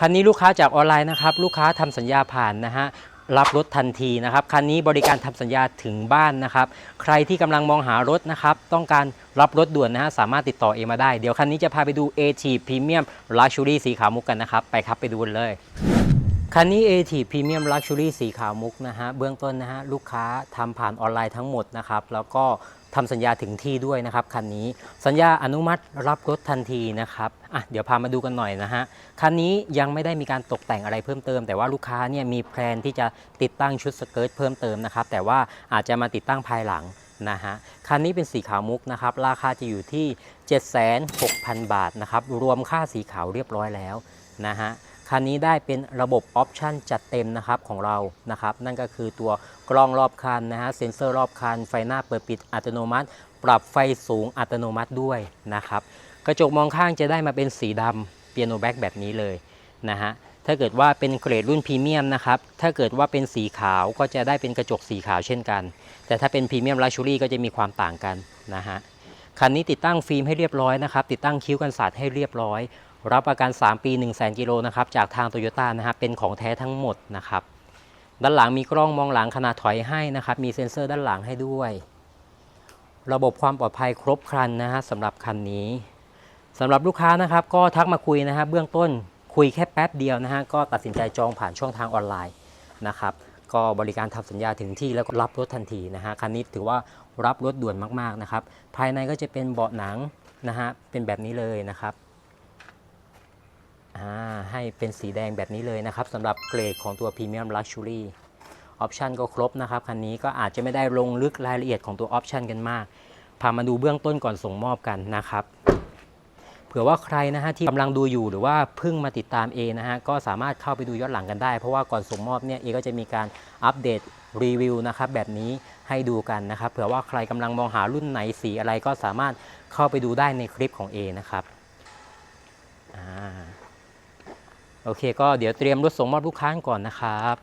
คันนี้ลูกค้าจากออนไลน์นะครับ ลูกค้าทำสัญญาผ่านนะฮะรับรถทันทีนะครับคันนี้บริการทำสัญญาถึงบ้านนะครับ ใครที่กำลังมองหารถนะครับ ต้องการรับรถด่วนนะฮะสามารถติดต่อเอมาได้ เดี๋ยวคันนี้จะพาไปดู AT Premium Luxury สีขาวมุกกันนะครับ ไปครับไปดูเลยคันนี้ AT Premium Luxury สีขาวมุกนะฮะเบื้องต้นนะฮะลูกค้าทำผ่านออนไลน์ทั้งหมดนะครับ แล้วก็ ทำสัญญาถึงที่ด้วยนะครับคันนี้สัญญาอนุมัติรับรถทันทีนะครับอะเดี๋ยวพามาดูกันหน่อยนะฮะคันนี้ยังไม่ได้มีการตกแต่งอะไรเพิ่มเติม แต่ว่าลูกค้าเนี่ยมีแพลนที่จะติดตั้งชุดสเกิร์ตเพิ่มเติมนะครับแต่ว่าอาจจะมาติดตั้งภายหลังนะฮะคันนี้เป็นสีขาวมุกนะครับราคาจะอยู่ที่ 76,000 บาทนะครับรวมค่าสีขาวเรียบร้อยแล้วนะฮะ คันนี้ได้เป็นระบบออปชันจัดเต็มนะครับของเรานะครับ นั่นก็คือตัวกล้องรอบคันนะฮะเซ็นเซอร์รอบคัน ไฟหน้าเปิดปิดอัตโนมัติ ปรับไฟสูงอัตโนมัติด้วยนะครับ กระจกมองข้างจะได้มาเป็นสีดำเปียโนแบ็กแบบนี้เลยนะฮะถ้าเกิดว่าเป็นเกรดรุ่นพรีเมียมนะครับ ถ้าเกิดว่าเป็นสีขาวก็จะได้เป็นกระจกสีขาวเช่นกัน แต่ถ้าเป็นพรีเมียมลักชูรี่ก็จะมีความต่างกันนะฮะ คันนี้ติดตั้งฟิล์มให้เรียบร้อยนะครับ ติดตั้งคิ้วกันสาดให้เรียบร้อย รับประกัน 3 ปี 1 0 0 0 0กิโลนะครับจากทางโตโยต้านะครับเป็นของแท้ทั้งหมดนะครับ ด้านหลังมีกล้องมองหลังขนาดถอยให้นะครับ มีเซ็นเซอร์ด้านหลังให้ด้วย ระบบความปลอดภัยครบครันนะฮะสำหรับคันนี้สำหรับลูกค้านะครับ ก็ทักมาคุยนะฮะเบื้องต้นคุยแค่แป๊บเดียวนะฮะก็ตัดสินใจจองผ่านช่องทางออนไลน์นะครับ ก็บริการทำสัญญาถึงที่แล้วก็รับรถทันทีนะฮะคันนี้ถือว่ารับรถด่วนมากๆนะครับ ภายในก็จะเป็นเบาะหนังนะฮะเป็นแบบนี้เลยนะครับ ให้เป็นสีแดงแบบนี้เลยนะครับสำหรับเกรดของตัว Premium Luxury ออปชันก็ครบนะครับ คันนี้ก็อาจจะไม่ได้ลงลึกรายละเอียดของตัวออปชันกันมาก พามาดูเบื้องต้นก่อนส่งมอบกันนะครับ เผื่อว่าใครนะฮะที่กำลังดูอยู่หรือว่าเพิ่งมาติดตามเอนะฮะก็สามารถเข้าไปดูย้อนหลังกันได้ เพราะว่าก่อนส่งมอบเนี่ยเอก็จะมีการอัปเดตรีวิวนะครับแบบนี้ให้ดูกันนะครับเผื่อว่าใครกำลังมองหารุ่นไหนสีอะไรก็สามารถเข้าไปดูได้ในคลิปของเอนะครับอ่า โอเค ก็เดี๋ยวเตรียมรถส่งมอบลูกค้าก่อนนะครับ